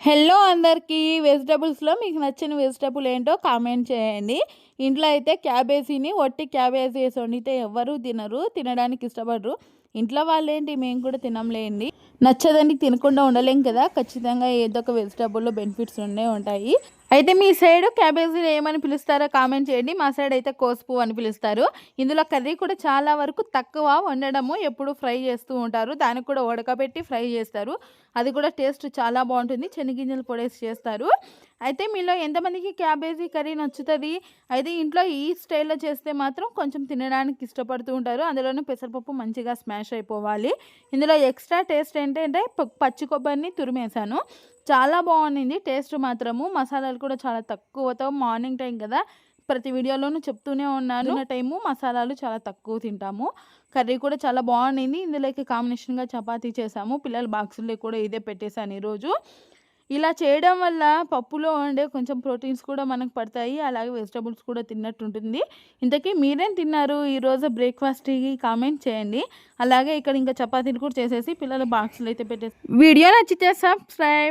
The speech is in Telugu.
హలో అందరికీ వెజిటబుల్స్లో మీకు నచ్చిన వెజిటబుల్ ఏంటో కామెంట్ చేయండి. ఇంట్లో అయితే క్యాబేజీని వట్టి క్యాబేజీ వేసి వండితే ఎవరు తినరు తినడానికి ఇష్టపడరు. ఇంట్లో వాళ్ళేంటి మేము కూడా తినంలేండి నచ్చదని తినకుండా ఉండలేం కదా. ఖచ్చితంగా ఏదో ఒక వెజిటబుల్లో బెనిఫిట్స్ ఉండే ఉంటాయి. అయితే మీ సైడ్ క్యాబేజీలు ఏమని పిలుస్తారో కామెంట్ చేయండి. మా సైడ్ అయితే కోసుపు అని పిలుస్తారు. ఇందులో కర్రీ కూడా చాలా వరకు తక్కువ వండడము ఎప్పుడు ఫ్రై చేస్తూ ఉంటారు. దానికి కూడా ఉడకబెట్టి ఫ్రై చేస్తారు. అది కూడా టేస్ట్ చాలా బాగుంటుంది. శనగింజలు పొడేసి చేస్తారు. అయితే మీలో ఎంతమందికి క్యాబేజీ కర్రీ నచ్చుతుంది? అయితే ఇంట్లో ఈ స్టైల్లో చేస్తే మాత్రం కొంచెం తినడానికి ఇష్టపడుతూ ఉంటారు. అందులోనూ పెసరపప్పు మంచిగా స్మాష్ అయిపోవాలి. ఇందులో ఎక్స్ట్రా టేస్ట్ ఏంటంటే పచ్చి కొబ్బరిని తురిమేశాను. చాలా బాగుంది టేస్ట్ మాత్రము. మసాలాలు కూడా చాలా తక్కువతో మార్నింగ్ టైం కదా. ప్రతి వీడియోలోనూ చెప్తూనే ఉన్నాను. ఉన్న టైము మసాలాలు చాలా తక్కువ తింటాము. కర్రీ కూడా చాలా బాగుండింది. ఇందులోకి కాంబినేషన్గా చపాతీ చేసాము. పిల్లల బాక్సుల్లో కూడా ఇదే పెట్టేశాను ఈరోజు. ఇలా చేయడం వల్ల పప్పులో ఉండే కొంచెం ప్రోటీన్స్ కూడా మనకు పడతాయి. అలాగే వెజిటబుల్స్ కూడా తిన్నట్టు ఉంటుంది. ఇంతకీ మీరేం తిన్నారు? ఈరోజు బ్రేక్ఫాస్ట్కి కామెంట్ చేయండి. అలాగే ఇక్కడ ఇంకా చపాతీలు కూడా చేసేసి పిల్లల బాక్సులు అయితే పెట్టేసి వీడియో నచ్చితే సబ్స్క్రైబ్